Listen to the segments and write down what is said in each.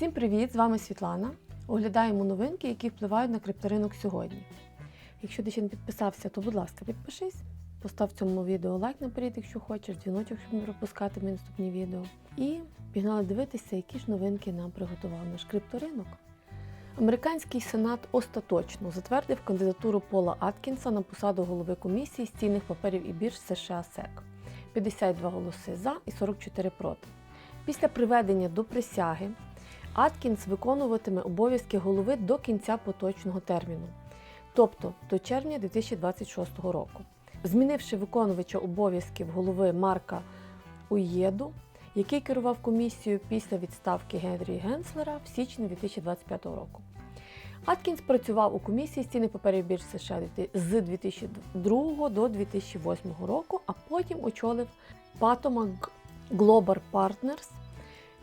Всім привіт! З вами Світлана. Оглядаємо новинки, які впливають на крипторинок сьогодні. Якщо ти ще не підписався, то будь ласка, підпишись. Постав цьому відео лайк наперед, якщо хочеш, дзвіночок, щоб не пропускати мої наступні відео. І пігнали дивитися, які ж новинки нам приготував наш крипторинок. Американський сенат остаточно затвердив кандидатуру Пола Аткінса на посаду голови комісії з цінних паперів і бірж США СЕК. 52 голоси за і 44 проти. Після приведення до присяги Аткінс виконуватиме обов'язки голови до кінця поточного терміну, тобто до червня 2026 року, змінивши виконувача обов'язків голови Марка Уєду, який керував комісією після відставки Генрі Генслера в січні 2025 року. Аткінс працював у комісії з цінних паперів бірж США з 2002 до 2008 року, а потім очолив Patomac Global Partners,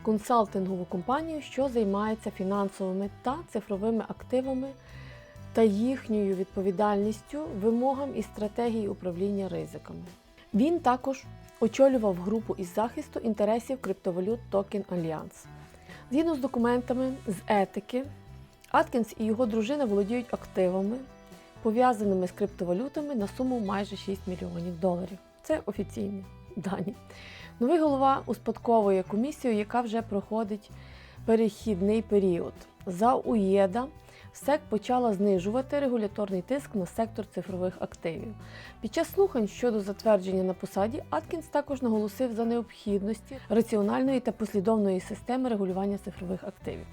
консалтингову компанію, що займається фінансовими та цифровими активами та їхньою відповідальністю, вимогам і стратегії управління ризиками. Він також очолював групу із захисту інтересів криптовалют Token Alliance. Згідно з документами з етики, Аткінс і його дружина володіють активами, пов'язаними з криптовалютами на суму майже 6 мільйонів доларів. Це офіційні дані. Новий голова успадковує комісію, яка вже проходить перехідний період. За УЄДа СЕК почала знижувати регуляторний тиск на сектор цифрових активів. Під час слухань щодо затвердження на посаді Аткінс також наголосив за необхідності раціональної та послідовної системи регулювання цифрових активів.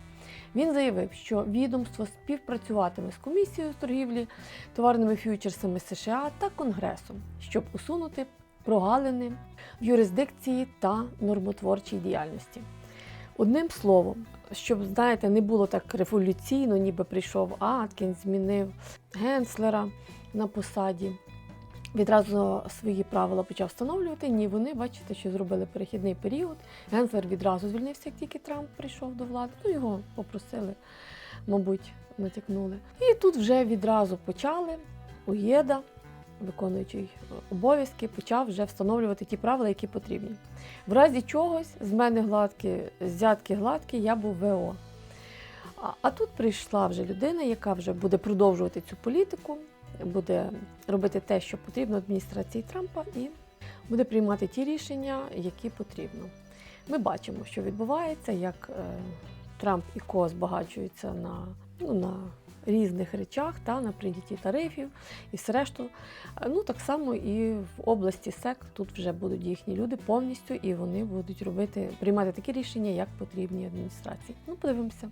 Він заявив, що відомство співпрацюватиме з комісією з торгівлі товарними ф'ючерсами США та Конгресом, щоб усунути прогалини в юрисдикції та нормотворчій діяльності. Одним словом, щоб, знаєте, не було так революційно, ніби прийшов Аткін, змінив Генслера на посаді. Відразу свої правила почав встановлювати. Ні, вони, бачите, що зробили перехідний період. Генслер відразу звільнився, як тільки Трамп прийшов до влади. Ну, його попросили, мабуть, натякнули. І тут вже відразу почали УЄДа, виконуючий обов'язки, почав вже встановлювати ті правила, які потрібні. В разі чогось з мене гладкі, зятки гладкі, я був ВО. А, а тут прийшла вже людина, яка вже буде продовжувати цю політику, буде робити те, що потрібно адміністрації Трампа, і буде приймати ті рішення, які потрібно. Ми бачимо, що відбувається, як е, Трамп і Ко збагачуються на, ну, на різних речах та на прийнятті тарифів і все решту. Ну так само і в області СЕК тут вже будуть їхні люди повністю, і вони будуть робити приймати такі рішення, як потрібні адміністрації. Ну, подивимося,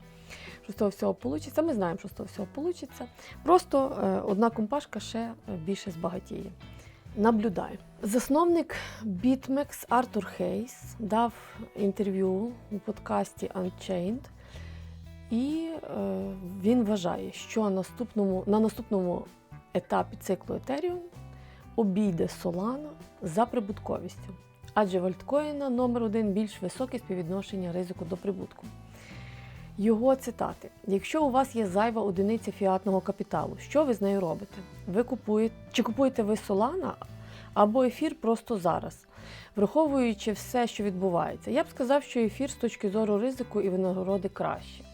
що з того всього вийде. Ми знаємо, що з того всього вийде. Просто е, одна компашка ще більше збагатіє. Наблюдаю. Засновник BitMEX Артур Хейс дав інтерв'ю у подкасті Unchained. І е, він вважає, що наступному, на наступному етапі циклу Ethereum обійде Solana за прибутковістю, адже в альткоїна номер один більш високе співвідношення ризику до прибутку. Його цитати: якщо у вас є зайва одиниця фіатного капіталу, що ви з нею робите? Ви купуєте чи купуєте ви Solana або ефір просто зараз, враховуючи все, що відбувається. Я б сказав, що ефір з точки зору ризику і винагороди краще.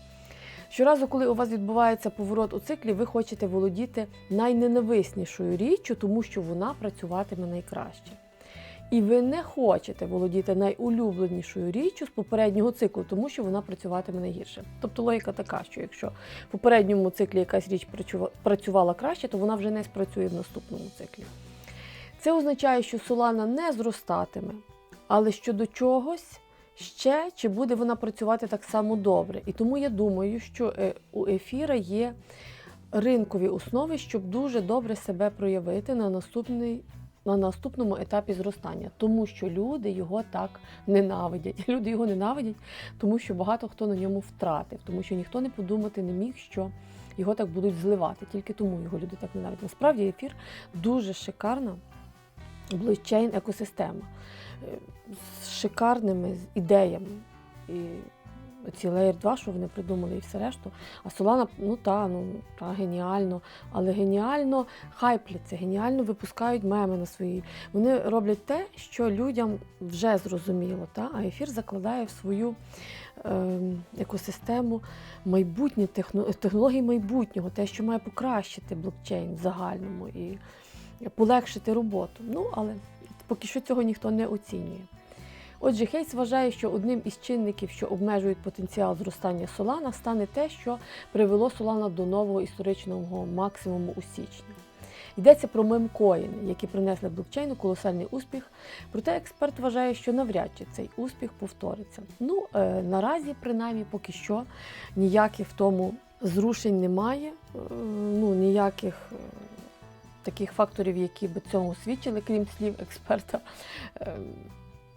Щоразу, коли у вас відбувається поворот у циклі, ви хочете володіти найненависнішою річчю, тому що вона працюватиме найкраще. І ви не хочете володіти найулюбленішою річчю з попереднього циклу, тому що вона працюватиме найгірше. Тобто логіка така, що якщо в попередньому циклі якась річ працювала краще, то вона вже не спрацює в наступному циклі. Це означає, що Солана не зростатиме, але щодо чогось ще чи буде вона працювати так само добре. І тому я думаю, що у ефіра є ринкові основи, щоб дуже добре себе проявити на наступний. На наступному етапі зростання, тому що люди його так ненавидять. Люди його ненавидять, тому що багато хто на ньому втратив, тому що ніхто не подумати не міг, що його так будуть зливати. Тільки тому його люди так ненавидять. Насправді ефір дуже шикарна блокчейн екосистема з шикарними ідеями. І ці Layer 2, що вони придумали і все решту. А Solana, ну та, ну та геніально, але геніально хайпляться, геніально випускають меми на свої. Вони роблять те, що людям вже зрозуміло, та? а ефір закладає в свою е, екосистему майбутнє техно, технології майбутнього, те, що має покращити блокчейн в загальному і полегшити роботу. Ну, але поки що цього ніхто не оцінює. Отже, Хейс вважає, що одним із чинників, що обмежують потенціал зростання Солана, стане те, що привело Солана до нового історичного максимуму у січні. Йдеться про мемкоїни, які принесли блокчейну колосальний успіх. Проте експерт вважає, що навряд чи цей успіх повториться. Ну, е, наразі, принаймні, поки що ніяких в тому зрушень немає, е, ну, ніяких е, таких факторів, які би цьому свідчили, крім слів експерта, е,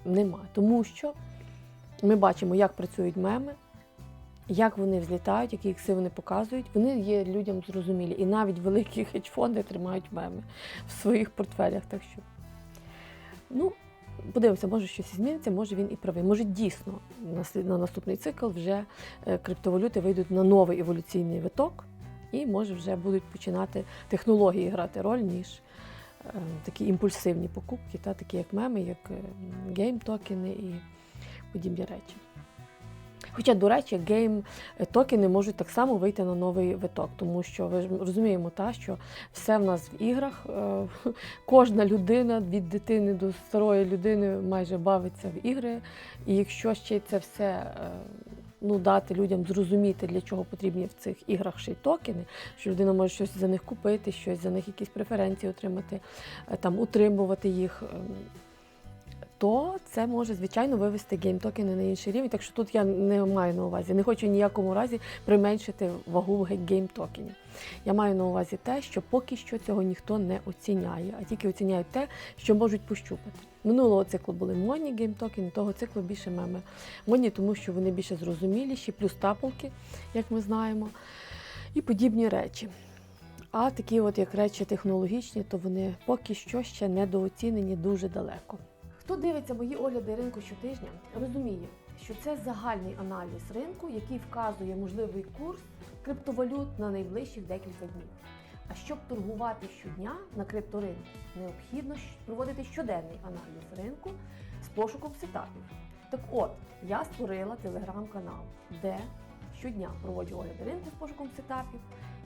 немає. Тому що ми бачимо, як працюють меми, як вони взлітають, які ікси вони показують. Вони є людям зрозумілі. І навіть великі хедж-фонди тримають меми в своїх портфелях. Так що, ну, подивимося, може щось зміниться, може він і правий. Може дійсно на наступний цикл вже е, криптовалюти вийдуть на новий еволюційний виток, і може вже будуть починати технології грати роль, ніж е, такі імпульсивні покупки, та, такі як меми, як е, гейм-токени і подібні речі. Хоча, до речі, гейм-токени можуть так само вийти на новий виток, тому що ви розуміємо, та, що все в нас в іграх, е, кожна людина від дитини до старої людини майже бавиться в ігри. І якщо ще це все е, ну, дати людям зрозуміти, для чого потрібні в цих іграх ще й токени, що людина може щось за них купити, щось за них якісь преференції отримати, е, там утримувати їх. То це може звичайно вивести гейм-токени на інший рівень. Так що тут я не маю на увазі, не хочу ніякому разі применшити вагу гейм-токенів. Я маю на увазі те, що поки що цього ніхто не оціняє, а тільки оціняють те, що можуть пощупати. Минулого циклу були модні гейм-токени, того циклу більше меми. Модні, тому що вони більше зрозуміліші, плюс тапалки, як ми знаємо, і подібні речі. А такі, от як речі технологічні, то вони поки що ще недооцінені дуже далеко. Хто дивиться мої огляди ринку щотижня, розуміє, що це загальний аналіз ринку, який вказує можливий курс криптовалют на найближчих декілька днів. А щоб торгувати щодня на крипторинку, необхідно проводити щоденний аналіз ринку з пошуком сетапів. Так от, я створила телеграм-канал, де щодня проводжу огляди ринку з пошуком сетапів,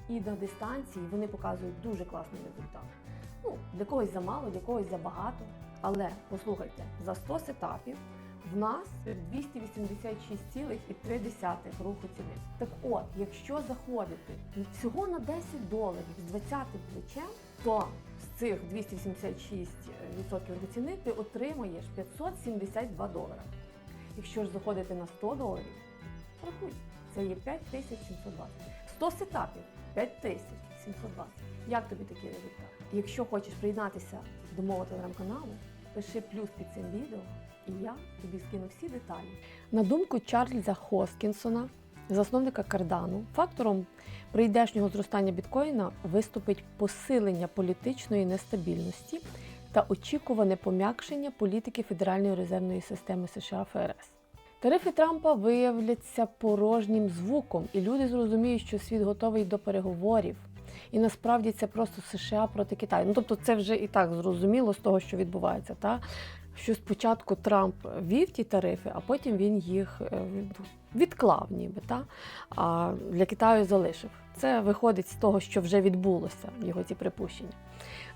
і на дистанції вони показують дуже класний результат. Ну, для когось замало, для когось забагато. Але послухайте, за 100 сетапів в нас 286,3 руху ціни. Так от, якщо заходити всього на 10 доларів з 20 плечем, то з цих 286% руху ціни ти отримаєш 572 долара. Якщо ж заходити на 100 доларів, рахуй, це є 5720. 100 сетапів 5720. Як тобі такий результат? Якщо хочеш приєднатися до мого телеграм-каналу, пиши плюс під цим відео, і я тобі скину всі деталі. На думку Чарльза Хоскінсона, засновника Кардану, фактором прийдешнього зростання біткоїна виступить посилення політичної нестабільності та очікуване пом'якшення політики Федеральної резервної системи США ФРС. Тарифи Трампа виявляться порожнім звуком, і люди зрозуміють, що світ готовий до переговорів. І насправді це просто США проти Китаю. Ну тобто, це вже і так зрозуміло з того, що відбувається. Та? Що спочатку Трамп ввів ті тарифи, а потім він їх е, відклав, ніби та? а для Китаю залишив. Це виходить з того, що вже відбулося, його ці припущення.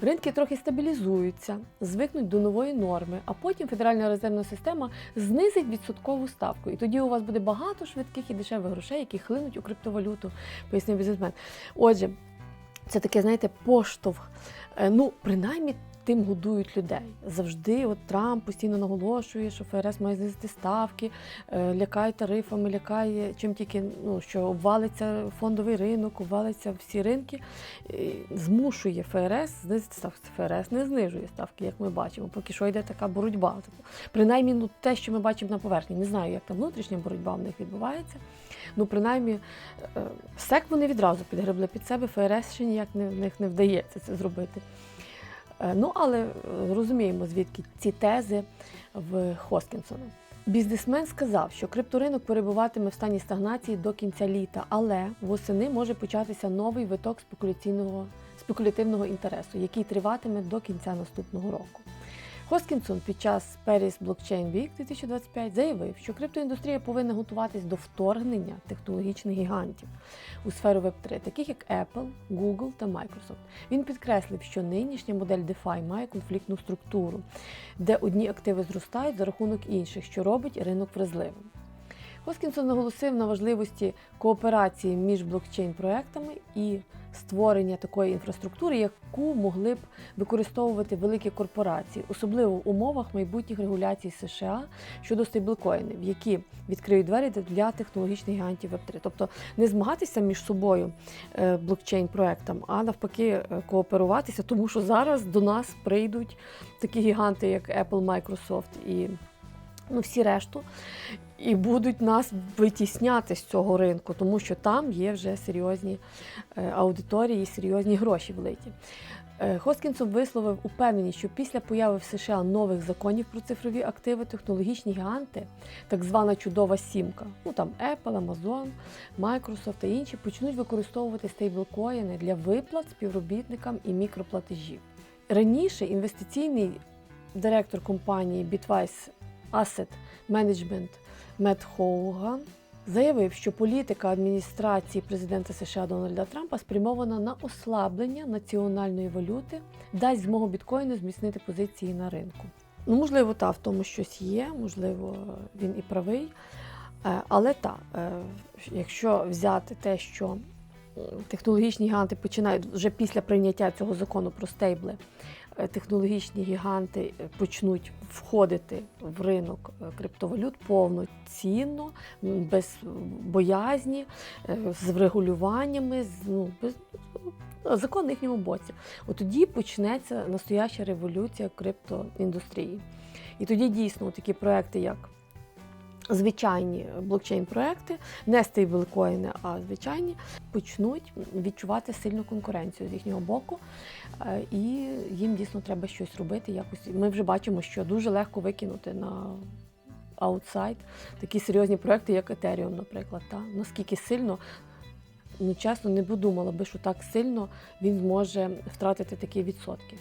Ринки трохи стабілізуються, звикнуть до нової норми, а потім Федеральна резервна система знизить відсоткову ставку. І тоді у вас буде багато швидких і дешевих грошей, які хлинуть у криптовалюту, пояснив бізнесмен. Отже, це таке, знаєте, поштовх. Е, Ну, принаймні. Тим годують людей. Завжди от Трамп постійно наголошує, що ФРС має знизити ставки, е, лякає тарифами, лякає чим тільки ну, що обвалиться фондовий ринок, обвалиться всі ринки. Змушує ФРС знизити ставки. ФРС не знижує ставки, як ми бачимо. Поки що йде така боротьба. Принаймні, ну, те, що ми бачимо на поверхні. Не знаю, як там внутрішня боротьба в них відбувається. Ну, принаймні, е, СЕК вони відразу підгребли під себе, ФРС ще ніяк не, в них не вдається це зробити. Е, Ну, але е, розуміємо, звідки ці тези в Хоскінсона. Бізнесмен сказав, що крипторинок перебуватиме в стані стагнації до кінця літа, але восени може початися новий виток спекуляційного спекулятивного інтересу, який триватиме до кінця наступного року. Хоскінсон під час Paris Blockchain Week 2025 заявив, що криптоіндустрія повинна готуватись до вторгнення технологічних гігантів у сферу Web3, таких як Apple, Google та Microsoft. Він підкреслив, що нинішня модель DeFi має конфліктну структуру, де одні активи зростають за рахунок інших, що робить ринок вразливим. Хоскінсон наголосив на важливості кооперації між блокчейн-проектами і створення такої інфраструктури, яку могли б використовувати великі корпорації, особливо в умовах майбутніх регуляцій США щодо стейблкоїнів, які відкриють двері для технологічних гігантів Web3. Тобто не змагатися між собою е, блокчейн-проектам, а навпаки е, кооперуватися, тому що зараз до нас прийдуть такі гіганти, як Apple, Microsoft і ну, всі решту, і будуть нас витісняти з цього ринку, тому що там є вже серйозні е, аудиторії, серйозні гроші влиті. Е, Хоскінсон висловив упевненість, що після появи в США нових законів про цифрові активи технологічні гіганти, так звана чудова сімка, ну там Apple, Amazon, Microsoft та інші, почнуть використовувати стейблкоїни для виплат співробітникам і мікроплатежів. Раніше інвестиційний директор компанії Bitwise Asset Management Мет Хоуган заявив, що політика адміністрації президента США Дональда Трампа спрямована на ослаблення національної валюти, дасть змогу біткоїну зміцнити позиції на ринку. Ну, можливо, та в тому щось є, можливо, він і правий. Е, Але так, якщо взяти те, що технологічні гіганти починають вже після прийняття цього закону про стейбли, е, технологічні гіганти е, почнуть входити в ринок е, криптовалют повноцінно, без боязні, е, з врегулюваннями, ну, без, ну, закон на їхньому боці. От тоді почнеться настояща революція криптоіндустрії. І тоді дійсно такі проекти, як звичайні блокчейн-проекти, не стейблкоїни, а звичайні, почнуть відчувати сильну конкуренцію з їхнього боку. Е, І їм дійсно треба щось робити. Якось ми вже бачимо, що дуже легко викинути на аутсайд такі серйозні проекти, як Ethereum, наприклад. Та? Наскільки сильно, ну чесно, не подумала би, що так сильно він зможе втратити такі відсотки.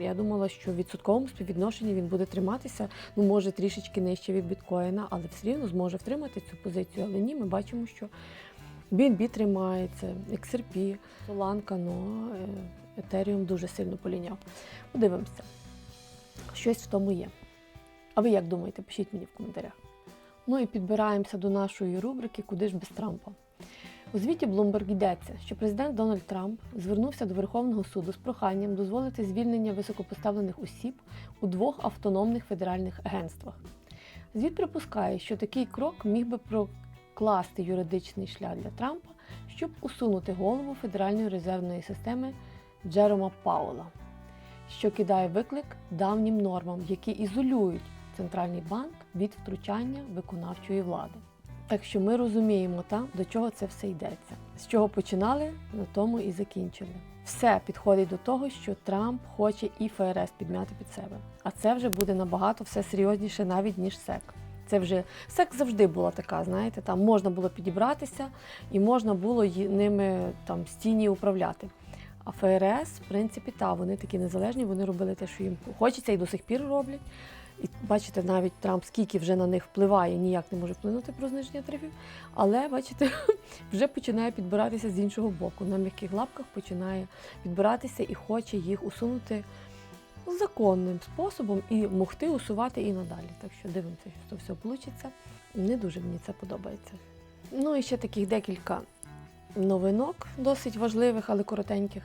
Я думала, що в відсотковому співвідношенні він буде триматися, ну може трішечки нижче від біткоїна, але все рівно зможе втримати цю позицію. Але ні, ми бачимо, що BNB тримається, XRP, Solana, ну е, Ethereum дуже сильно поліняв. Подивимося. Щось в тому є. А ви як думаєте? Пишіть мені в коментарях. Ну і підбираємося до нашої рубрики Куди ж без Трампа. У звіті Bloomberg йдеться, що президент Дональд Трамп звернувся до Верховного суду з проханням дозволити звільнення високопоставлених осіб у двох автономних федеральних агентствах. Звіт припускає, що такий крок міг би прокласти юридичний шлях для Трампа, щоб усунути голову Федеральної резервної системи Джерома Паула, що кидає виклик давнім нормам, які ізолюють центральний банк від втручання виконавчої влади. Так що ми розуміємо, та, до чого це все йдеться. З чого починали, на тому і закінчили. Все підходить до того, що Трамп хоче і ФРС підмяти під себе. А це вже буде набагато все серйозніше навіть ніж СЕК. Це вже СЕК завжди була така, знаєте, там можна було підібратися і можна було ними там стіні управляти. А ФРС, в принципі, та вони такі незалежні, вони робили те, що їм хочеться, і до сих пір роблять. Бачите, навіть Трамп скільки вже на них впливає, ніяк не може вплинути про зниження тарифів. Але бачите, вже починає підбиратися з іншого боку. На м'яких лапках починає підбиратися і хоче їх усунути законним способом і могти усувати і надалі. Так що дивимося, що все вийде. Не дуже мені це подобається. Ну і ще таких декілька новинок, досить важливих, але коротеньких.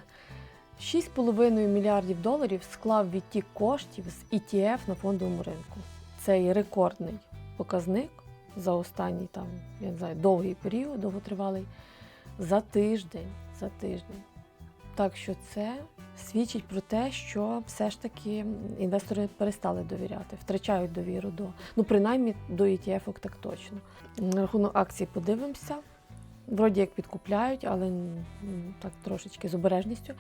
6,5 мільярдів доларів склав відтік коштів з ETF на фондовому ринку. Це рекордний показник за останній там, я не знаю, довгий період, довготривалий, за тиждень. За тиждень. Так що це свідчить про те, що все ж таки інвестори перестали довіряти, втрачають довіру до, ну принаймні до ETF так точно. На рахунок акцій подивимося. Вроді як підкупляють, але так трошечки з обережністю.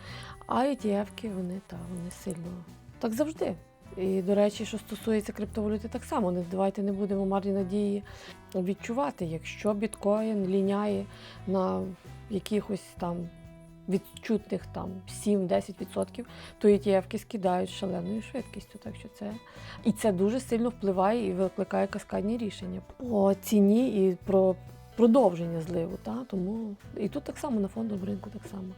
А ETF-ки вони та вони сильно так завжди. І, до речі, що стосується криптовалюти, так само не давайте не будемо марні надії відчувати, якщо біткоін ліняє на якихось там відчутних там 7-10%, то ETF-ки скидають шаленою швидкістю. Так що це і це дуже сильно впливає і викликає каскадні рішення по ціні і про продовження зливу. Та? Тому і тут так само на фондовому ринку так само.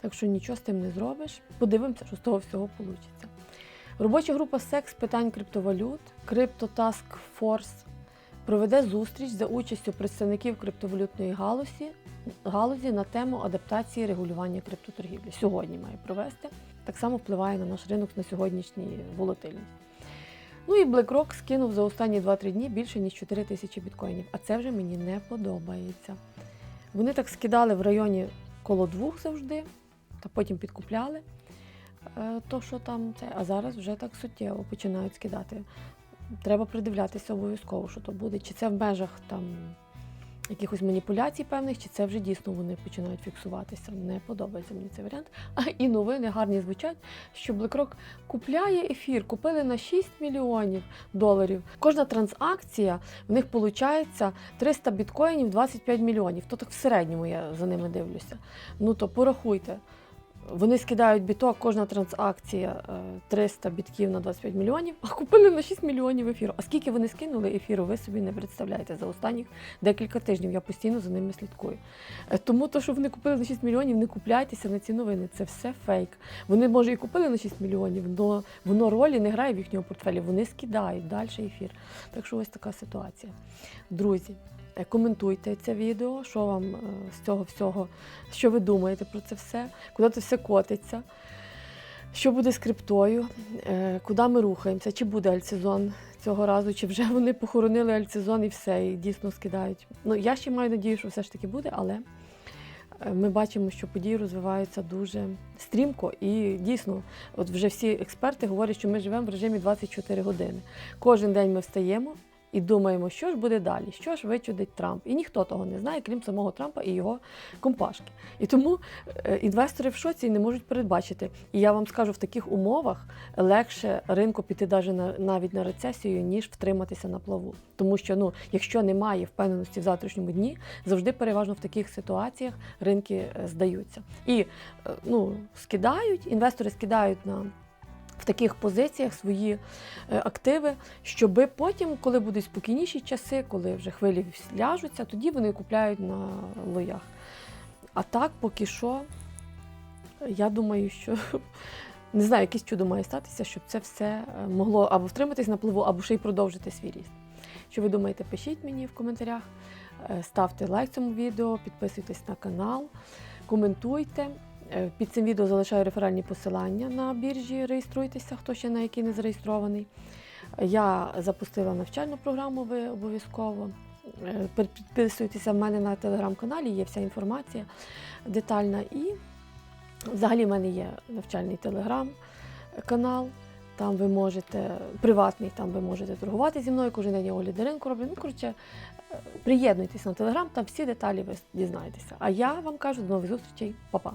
Так що нічого з тим не зробиш. Подивимося, що з того всього вийде. Робоча група СЕК з питань криптовалют, Task Force проведе зустріч за участю представників криптовалютної галузі, галузі на тему адаптації регулювання криптоторгівлі. Сьогодні має провести. Так само впливає на наш ринок на сьогоднішній волатильність. Ну і BlackRock скинув за останні 2-3 дні більше ніж 4 тисячі біткоїнів, а це вже мені не подобається. Вони так скидали в районі коло двох завжди, та потім підкупляли е, то, що там це, а зараз вже так суттєво починають скидати. Треба придивлятися обов'язково, що то буде, чи це в межах там якихось маніпуляцій певних, чи це вже дійсно вони починають фіксуватися. Не подобається мені цей варіант. А і новини гарні звучать, що BlackRock купляє ефір, купили на 6 мільйонів доларів. Кожна транзакція в них виходить 300 біткоїнів 25 мільйонів. То так в середньому я за ними дивлюся. Ну то порахуйте. Вони скидають біток, кожна транзакція е, 300 бітків на 25 мільйонів, а купили на 6 мільйонів ефіру. А скільки вони скинули ефіру, ви собі не представляєте за останніх декілька тижнів. Я постійно за ними слідкую. Е, Тому то, що вони купили на 6 мільйонів, не купляйтеся на ці новини. Це все фейк. Вони, може, і купили на 6 мільйонів, але воно ролі не грає в їхньому портфелі. Вони скидають далі ефір. Так що ось така ситуація. Друзі. Е, Коментуйте це відео, що вам е, з цього всього, що ви думаєте про це все, куди це все котиться, що буде з криптою, е, куди ми рухаємося, чи буде альтсезон цього разу, чи вже вони похоронили альтсезон і все, і дійсно скидають. Ну, я ще маю надію, що все ж таки буде, але ми бачимо, що події розвиваються дуже стрімко і дійсно, от вже всі експерти говорять, що ми живемо в режимі 24 години. Кожен день ми встаємо. І думаємо, що ж буде далі, що ж вичудить Трамп. І ніхто того не знає, крім самого Трампа і його компашки. І тому е, інвестори в шоці не можуть передбачити. І я вам скажу, в таких умовах легше ринку піти навіть на рецесію, ніж втриматися на плаву. Тому що ну, якщо немає впевненості в завтрашньому дні, завжди переважно в таких ситуаціях ринки е, здаються. І е, ну, скидають, інвестори скидають на в таких позиціях свої е, активи, щоби потім, коли будуть спокійніші часи, коли вже хвилі ляжуться, тоді вони купляють на лоях. А так, поки що, я думаю, що не знаю, якесь чудо має статися, щоб це все е, могло або втриматись на плаву, або ще й продовжити свій ріст. Що ви думаєте, пишіть мені в коментарях, Е, ставте лайк цьому відео, підписуйтесь на канал, коментуйте. Е, Під цим відео залишаю реферальні посилання на біржі. Реєструйтеся, хто ще на який не зареєстрований. Я запустила навчальну програму, ви обов'язково. Е, Підписуйтеся в мене на телеграм-каналі, є вся інформація детальна. І взагалі в мене є навчальний телеграм-канал. Там ви можете, приватний, там ви можете торгувати зі мною, кожен день я огляди ринку роблю. Ну, коротше, е, приєднуйтесь на телеграм, там всі деталі ви дізнаєтеся. А я вам кажу до нових зустрічей, Па-па!